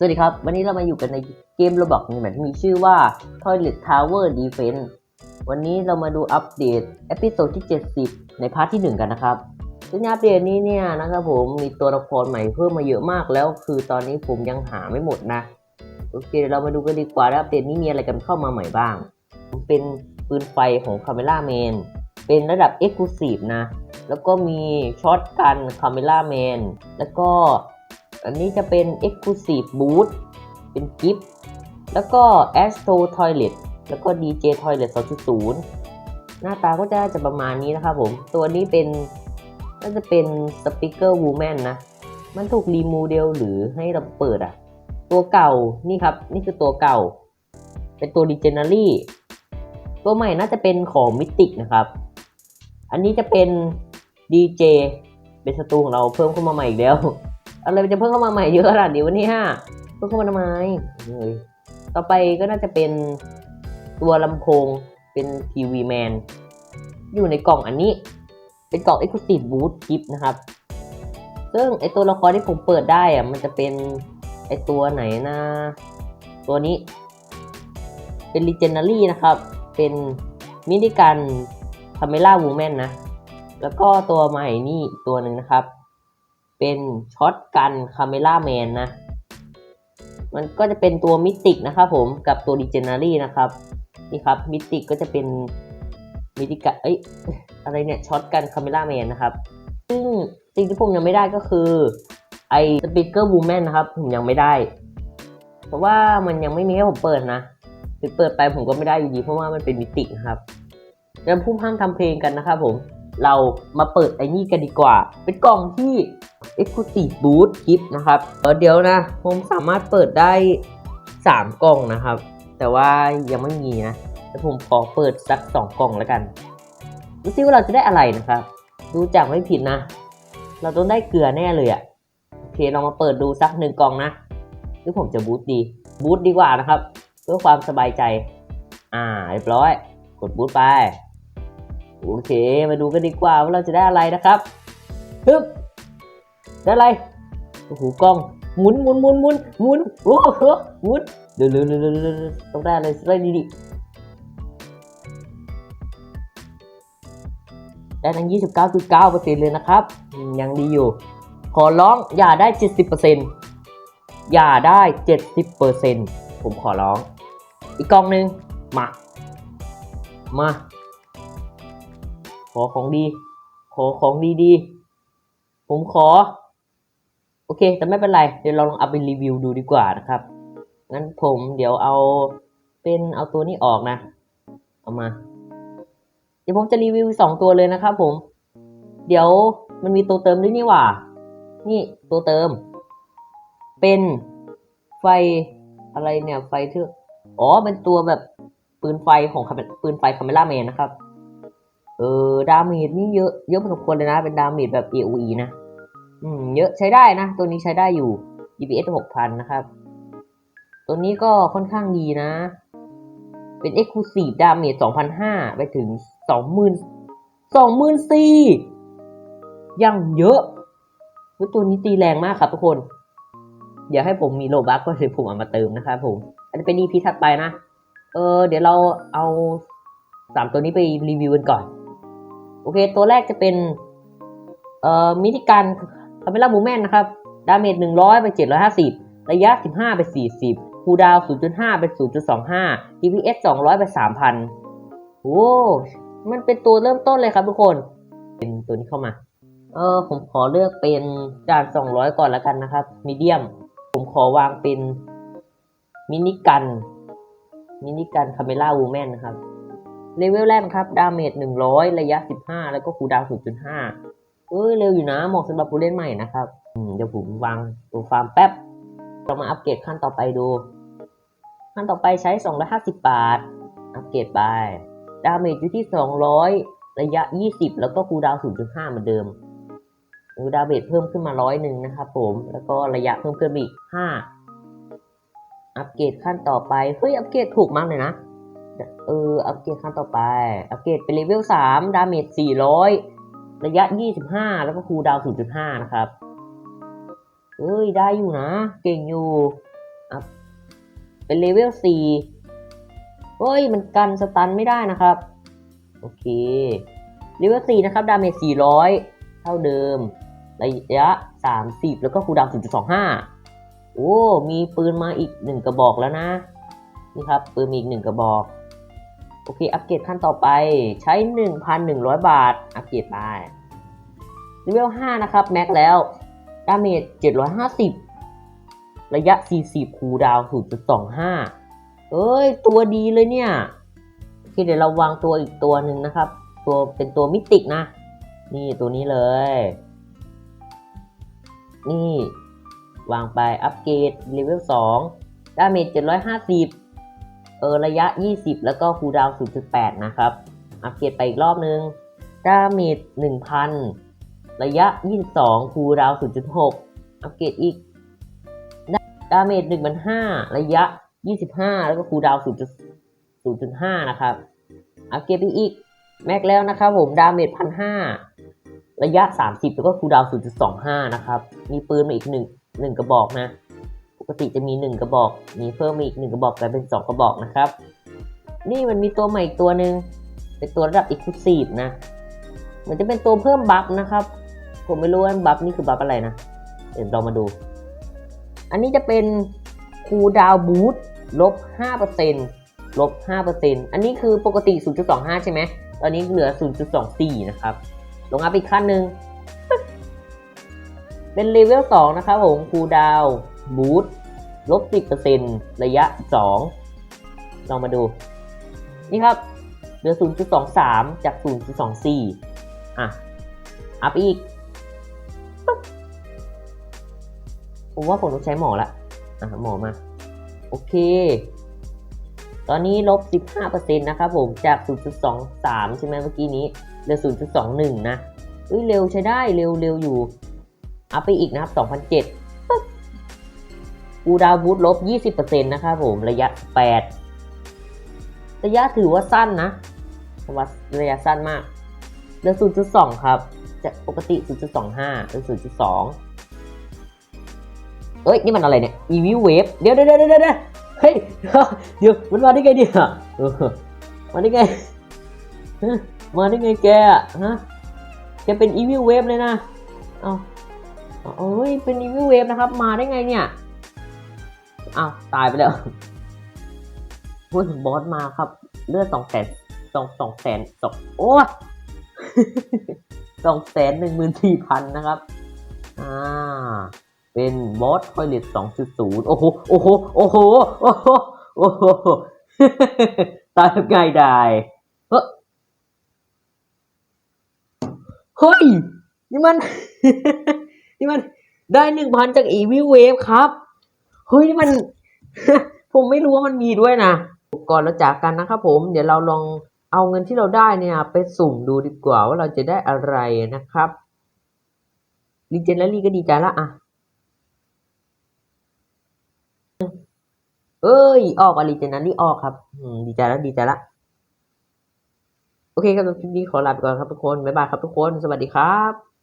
สวัสดีครับ วันนี้เรามาอยู่กันในเกม Roblox ในแบบที่มีชื่อว่า Toilet Tower Defense วันนี้เรามาดูอัปเดตเอพิโซดที่ 70 ในพาร์ทที่ 1 กันนะครับซึ่งอัปเดตนี้เนี่ยนะครับผมมีตัวละครใหม่เพิ่มมาเยอะมากแล้ว คือตอนนี้ผมยังหาไม่หมดนะ โอเคเดี๋ยวเรามาดูกันดีกว่าอัปเดตนี้มีอะไรกันเข้ามาใหม่บ้าง เป็นปืนไฟของ Camera Man เป็นระดับ Exclusive นะ แล้วก็มีช็อตกัน Camera Man แล้วก็ อันนี้จะเป็น Exclusive Boot เป็นกิฟต์แล้วก็ Astro Toilet แล้วก็ DJ Toilet 2.0 หน้าตาก็จะจะประมาณนี้นะครับผม ตัวนี้เป็นน่าจะเป็น Speaker Woman นะ มันถูกรีโมเดลหรือให้เราเปิดอะตัวเก่านี่ครับ นี่คือตัวเก่า เป็นตัว Legendary ตัวใหม่น่าจะเป็นของ Mythic นะครับ อันนี้จะเป็น DJ เป็นศัตรูของเราเพิ่มเข้ามาใหม่อีกแล้ว อะไรจะเพิ่มเข้ามาใหม่เยอะขนาดนี้วะเนี่ยเพิ่มเข้ามาทำไมเฮ้ยต่อไปก็น่าจะเป็นตัวลำโพงเป็นทีวีแมนอยู่ในกล่องอันนี้ เป็นกล่อง Exclusive Boot Gift นะครับ ซึ่งไอตัวละครที่ผมเปิดได้อะมันจะเป็นไอตัวไหนนะ ตัวนี้ เป็น Legendary นะครับ เป็นมินิกันคาเมล่าวูแมนนะ แล้วก็ตัวใหม่นี่ตัวหนึ่งนะครับ เป็นช็อตกันคาเมล่าแมนนะ มันก็จะเป็นตัวมิติกนะครับผมกับตัวดิเจนารีนะครับ นี่ครับมิติกก็จะเป็นมิติกะเอ้ยอะไรเนี่ยช็อตกันคาเมล่าแมนนะครับ ซึ่งสิ่งที่ผมยังไม่ได้ก็คือไอสปีกเกอร์บูแมนนะครับ ผมยังไม่ได้ เพราะว่ามันยังไม่มีให้ผมเปิดนะถึงเปิดไปผมก็ไม่ได้อยู่ดีเพราะว่ามันเป็นมิติกนะครับเราพุ่งห้ามทำเพลงกันนะครับผม เรามาเปิดไอ้นี่กันดีกว่า เป็นกล่องที่ Exclusive Boot คลิปนะครับเดี๋ยวนะ ผมสามารถเปิดได้ 3 กล่องนะครับ แต่ว่ายังไม่มีนะแต่ผมขอเปิดสัก 2 กล่องแล้วกันดูซิว่าเราจะได้อะไรนะครับ ดูจากไม่ผิดนะ เราต้องได้เกลือแน่เลยอะ่ะโอเคเรามาเปิดดูสักหนึ่งกล่องนะหรือผมจะบูทดี บูทดีกว่านะครับ เพื่อความสบายใจ อ่าเรียบร้อย กดบูทไป โอเค มาดูกันดีกว่าว่าเราจะได้อะไรนะครับฮึบได้อะไรโอ้โหกล้องหมุนหมุนหมุนหมุนหมุนโอ้โหหมุนเร็วเร็วเร็วเร็วเร็วต้องได้อะไรได้ดีดีได้ทั้งยี่สิบเก้าจุดเก้าเปอร์เซ็นเลยนะครับ ยังดีอยู่ ขอร้องอย่าได้เจ็ดสิบเปอร์เซ็นอย่าได้เจ็ดสิบเปอร์เซ็นผมขอร้อง อีกกล้องหนึ่งมา มา อของดี ขอของดีดีๆ ผมขอ โอเค แต่ไม่เป็นไร เดี๋ยวเราลองเอาไปรีวิวดูดีกว่านะครับ งั้นผมเดี๋ยวเอาเป็นเอาตัวนี้ออกนะ เอามา เดี๋ยวผมจะรีวิวสองตัวเลยนะครับผม เดี๋ยวมันมีตัวเติมด้วยนี่หว่า นี่ตัวเติม เป็นไฟอะไรเนี่ยไฟเทือกอ๋อ เป็นตัวแบบปืนไฟของปืนไฟคาเมล่าแมนนะครับ เออดาเมจนี่เยอะเยอะพอสมควรเลยนะ เป็นดาเมจแบบ AOE นะ อืม เยอะใช้ได้นะ ตัวนี้ใช้ได้อยู่ DPS 6,000 นะครับ ตัวนี้ก็ค่อนข้างดีนะ เป็น Exclusive Damage 2,500 ไปถึง 20,000 24,000ยังเยอะเฮ้ยตัวนี้ตีแรงมากครับทุกคนเดี๋ยวให้ผมมีโลบัคก็เดี๋ยผมเอามาเติมนะครับผม อันนี้เป็น EP ถัดไปนะ เออ เดี๋ยวเราเอาสามตัวนี้ไปรีวิวกันก่อน อเค ตัวแรกจะเป็นเอ่อมิติการคาเมล่ามูแมนนะครับ ดาเมจหนึ่งร้อยไปเจ็ดร้อยห้าสิบระยะสิบห้าไปสี่สิบคูดาวศูนย์จุดห้าไปศูนย์จุดสองห้า DPS สองร้อยไปสามพันโอ้ มันเป็นตัวเริ่มต้นเลยครับทุกคน เป็นตัวนี้เข้ามา เออผมขอเลือกเป็นจานสองร้อยก่อนแล้วกันนะครับมีเดียม ผมขอวางเป็นมินิกันมินิกันคาเมล่าวูแมนนะครับ เลเวลแรกนะครับ ดาเมจ100 ระยะ 15 แล้วก็คูดาวน์0.5 เอ้ย เร็วอยู่นะเหมาะสำหรับผู้เล่นใหม่นะครับเดี๋ยวผมวางตัวฟาร์มแป๊บ เรามาอัปเกรดขั้นต่อไปดู ขั้นต่อไปใช้ 250 บาท อัปเกรดไป ดาเมจอยู่ที่ 200 ระยะ 20 แล้วก็คูดาวน์0.5 เหมือนเดิมคูดาเมจเพิ่มขึ้นมาร้อยหนึ่งนะครับผม แล้วก็ระยะเพิ่มขึ้นอีก 5 อัปเกรดขั้นต่อไป เฮ้ย อัปเกรดถูกมากเลยนะ เอออัปเกรดขั้นต่อไปอัปเกรดเป็นเลเวล3ดาเมจ400ระยะ25แล้วก็คูลดาวน์0.5นะครับเอ้ยได้อยู่นะ เก่งอยู่อัพเป็นเลเวลสี่เฮ้ย มันกันสตันไม่ได้นะครับ โอเคเลเวลสี่นะครับ ดาเมจสี่ร้อยเท่าเดิม ระยะสามสิบแล้วก็คูลดาวศูนย์จุดสองห้าโอ้ มีปืนมาอีกหนึ่งกระบอกแล้วนะ นี่ครับ ปืนมีอีกหนึ่งกระบอก โอเค อัปเกรดขั้นต่อไปใช้ 1,100 บาท อัปเกรดไปเลเวล5นะครับ แม็กแล้ว ดาเมจ 750 ระยะ 40 คูดาวน์0.25 เอ้ย ตัวดีเลยเนี่ยโอเคเดี๋ยวเราวางตัวอีกตัวหนึ่งนะครับ ตัวเป็นตัวมิติกนะ นี่ตัวนี้เลย นี่ วางไปอัปเกรดเลเวล2ดาเมจ 750 เออระยะ 20 แล้วก็คูดาวน์0.8 นะครับ อัปเกรดไปอีกรอบนึงดาเมจ1,000 ระยะ 22 คูดาวน์0.6 อัปเกรดอีกดาเมจ1,500 ระยะ 25 แล้วก็คูดาวน์0.5 นะครับ อัปเกรดไปอีก แม็กแล้วนะครับผม ดาเมจ1,500 ระยะ 30 แล้วก็คูดาวน์0.25 นะครับ มีปืนมาอีกหนึ่งหนึ่งกระบอกนะ ปกติจะมี 1 กระบอก มีเพิ่มอีก 1 กระบอกกลายเป็น 2 กระบอกนะครับ นี่มันมีตัวใหม่อีกตัวหนึ่งเป็นตัวระดับ Exclusive นะเหมือนจะเป็นตัวเพิ่มบัฟนะครับ ผมไม่รู้ว่าบัฟนี่คือบัฟอะไรนะ เดี๋ยวเรามาดู อันนี้จะเป็นคูดาวบูทลบ5%ลบ5%อันนี้คือปกติ 0.25 ใช่ไหม ตอนนี้เหลือ 0.24 นะครับ ลงอัพอีกขั้นหนึ่งเป็นเลเวล2นะครับผมคูดาวบูท ลบ 10%ระยะ 2 ลองมาดู นี่ครับ เหลือ 0.23 จาก 0.24 อะ อัพอีก ผมว่าผมต้องใช้หมอละอะหมอมา โอเค ตอนนี้ลบ 15%นะครับผม จาก 0.23 ใช่ไหมเมื่อกี้นี้ เหลือ 0.21 นะเอ้ยเร็วใช้ได้ เร็วเร็วอยู่ อัพไปอีกนะครับ 2007 กูดาวบูทลบ 20%นะครับผมระยะ 8 ระยะถือว่าสั้นนะว่าระยะสั้นมากเหลือ0.2 ครับจากปกติ 0.25เป็น0.2 เอ้ย นี่มันอะไรเนี่ย EV Wave เดี๋ยวเดี๋ยวเดี๋ยวเดี๋ยวเฮ้ย เดี๋ยว มันมาได้ไงเนี่ยมาได้ไง มาได้ไงแกอะฮะแกเป็น EV Wave เลยนะ เอาเอาเอ้ย เป็น EV Wave นะครับ มาได้ไงเนี่ย อ้าวตายไปแล้วเฮ้ยบอสมาครับ เลือดสองแสนสองสองแสนสองโอ้สองแสนหนึ่งหมื่นสี่พันนะครับ อ่า เป็นบอสทอยเลตสองจุดศูนย์โอ้โห โอ้โห โอ้โห โอ้โห โอ้โห ตายง่ายดายเฮ้ยเฮ้ย นี่มัน นี่มันได้หนึ่งพันจากอีวิวเวฟครับ เฮ้ยมัน ผมไม่รู้ว่ามันมีด้วยนะก่อนเราจากกันนะครับผม เดี๋ยวเราลองเอาเงินที่เราได้เนี่ย ไปสุ่มดูดีกว่าว่าเราจะได้อะไรนะครับลีเจนและลีก็ดีใจละอะ เอ้ย ออกอะลีเจนนั้นนี่ออกครับดีใจแล้วดีใจละโอเคครับคลิปนี้ขอลาไปก่อนครับทุกคน บ๊ายบายครับทุกคน สวัสดีครับ